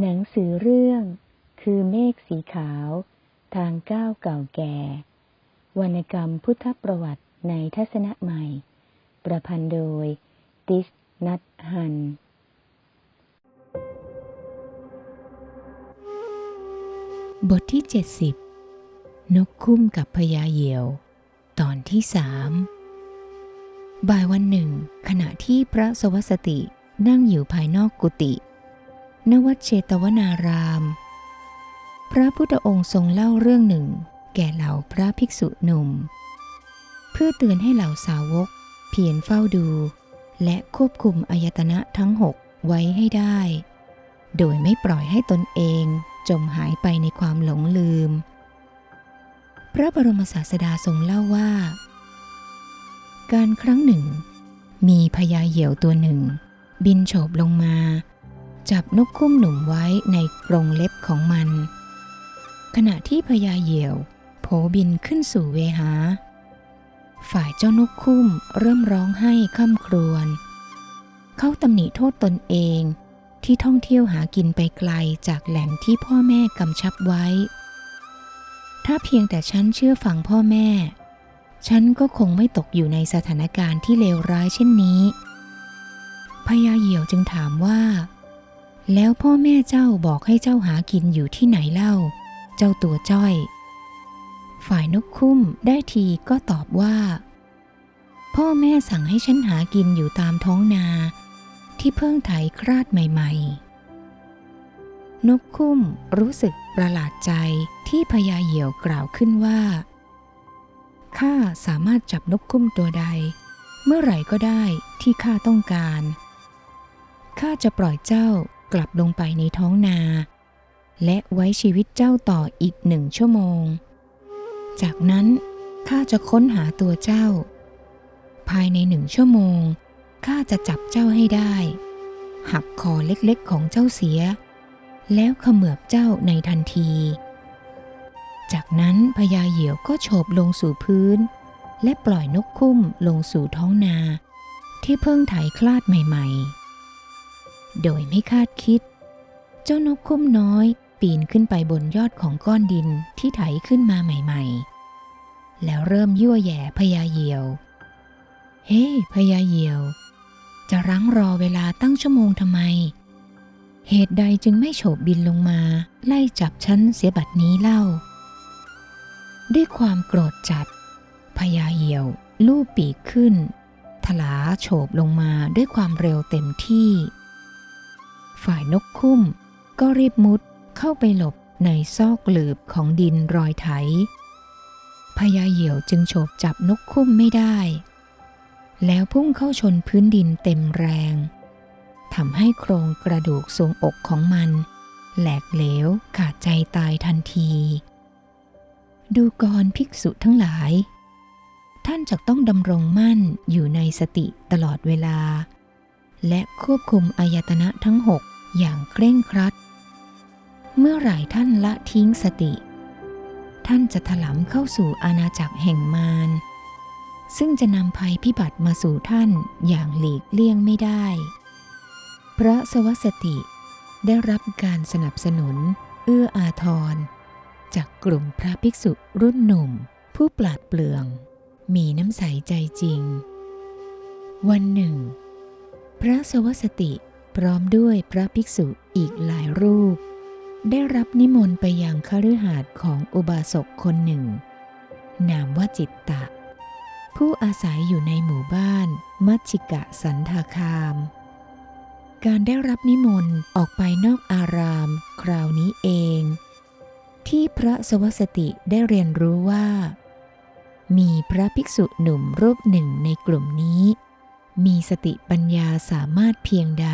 หนังสือเรื่อง คือเมฆสีขาว ทางก้าวเก่าแก่ วรรณกรรมพุทธประวัติในทัศนะใหม่ ประพันธ์โดย ติสนัทฮันบทที่ 70 นกคุ้มกับพญาเหยี่ยว ตอนที่สามบ่ายวันหนึ่ง ขณะที่พระสวัสตินั่งอยู่ภายนอกกุฏิ ณวัดเชตวนาราม พระพุทธองค์ทรงเล่าเรื่องหนึ่ง แก่เหล่าพระภิกษุหนุ่ม เพื่อเตือนให้เหล่าสาวก เพียรเฝ้าดู และควบคุมอายตนะทั้งหกไว้ให้ได้ โดยไม่ปล่อยให้ตนเองจมหายไปในความหลงลืม พระบรมศาสดาทรงเล่าว่า การครั้งหนึ่ง มีพญาเหยี่ยวตัวหนึ่ง บินโฉบลงมา จับนกคุ้มหนุ่มไว้ในกรงเล็บของมัน ขณะที่พญาเหยี่ยวโผบินขึ้นสู่เวหา ฝ่ายเจ้านกคุ้มเริ่มร้องไห้ค่ำครวญเขาตำหนิโทษตนเองที่ท่องเที่ยวหากินไปไกลจากแหล่งที่พ่อแม่กำชับไว้ ถ้าเพียงแต่ฉันเชื่อฟังพ่อแม่ ฉันก็คงไม่ตกอยู่ในสถานการณ์ที่เลวร้ายเช่นนี้พญาเหยี่ยวจึงถามว่า แล้วพ่อแม่เจ้าบอกให้เจ้าหากินอยู่ที่ไหนเล่า เจ้าตัวจ้อย ฝ่ายนกคุ้มได้ทีก็ตอบว่า พ่อแม่สั่งให้ฉันหากินอยู่ตามท้องนา ที่เพิ่งไถคราดใหม่ๆ นกคุ้มรู้สึกประหลาดใจที่พญาเหี่ยวกล่าวขึ้นว่า ข้าสามารถจับนกคุ้มตัวใด เมื่อไหร่ก็ได้ที่ข้าต้องการ ข้าจะปล่อยเจ้า กลับลงไปในท้องนา และไว้ชีวิตเจ้าต่ออีกหนึ่งชั่วโมง จากนั้นข้าจะค้นหาตัวเจ้า ภายในหนึ่งชั่วโมงข้าจะจับเจ้าให้ได้ หักคอเล็กๆของเจ้าเสีย แล้วเขมือบเจ้าในทันที จากนั้นพญาเหยี่ยวก็โฉบลงสู่พื้น และปล่อยนกคุ้มลงสู่ท้องนา ที่เพิ่งไถคลาดใหม่ ๆ โดยไม่คาดคิด เจ้านกคุ้มน้อย ปีนขึ้นไปบนยอดของก้อนดินที่ไถขึ้นมาใหม่ ๆ แล้วเริ่มยั่วแย่พญาเหยี่ยว เฮ้พญาเหยี่ยว จะรั้งรอเวลาตั้งชั่วโมงทำไม เหตุใดจึงไม่โฉบบินลงมา ไล่จับฉันเสียบัดนี้เล่า ด้วยความโกรธจัดพญาเหยี่ยว ลูบปีกขึ้นทลาโฉบลงมาด้วยความเร็วเต็มที่ ฝ่ายนกคุ้ม ก็รีบมุดเข้าไปหลบในซอกหลืบของดินรอยไถ พญาเหยี่ยวจึงโฉบจับนกคุ้มไม่ได้ แล้วพุ่งเข้าชนพื้นดินเต็มแรงทำให้โครงกระดูกทรวงอกของมัน แหลกเหลวขาดใจตายทันที ดูกรภิกษุทั้งหลาย ท่านจะต้องดำรงมั่นอยู่ในสติตลอดเวลา และควบคุมอายตนะทั้งหกอย่างเคร่งครัด เมื่อไหร่ท่านละทิ้งสติ ท่านจะถลำเข้าสู่อาณาจักรแห่งมาร ซึ่งจะนำภัยพิบัติมาสู่ท่านอย่างหลีกเลี่ยงไม่ได้ พระสวัสติได้รับการสนับสนุน เอื้ออาทร จากกลุ่มพระภิกษุรุ่นหนุ่ม ผู้ปราดเปรื่อง มีน้ำใสใจจริง วันหนึ่ง ระสวัสติพร้อมด้วยพระภิกษุอีกหลายรูป ได้รับนิมนต์ไปยังคฤหาสน์ของอุบาสกคนหนึ่ง นามว่าจิตตะ ผู้อาศัยอยู่ในหมู่บ้าน มัชชิกะสันทาคาม การได้รับนิมนต์ออกไปนอกอาราม คราวนี้เอง ที่พระสวัสติได้เรียนรู้ว่า มีพระภิกษุหนุ่มรูปหนึ่งในกลุ่มนี้ มีสติปัญญาสามารถเพียงใด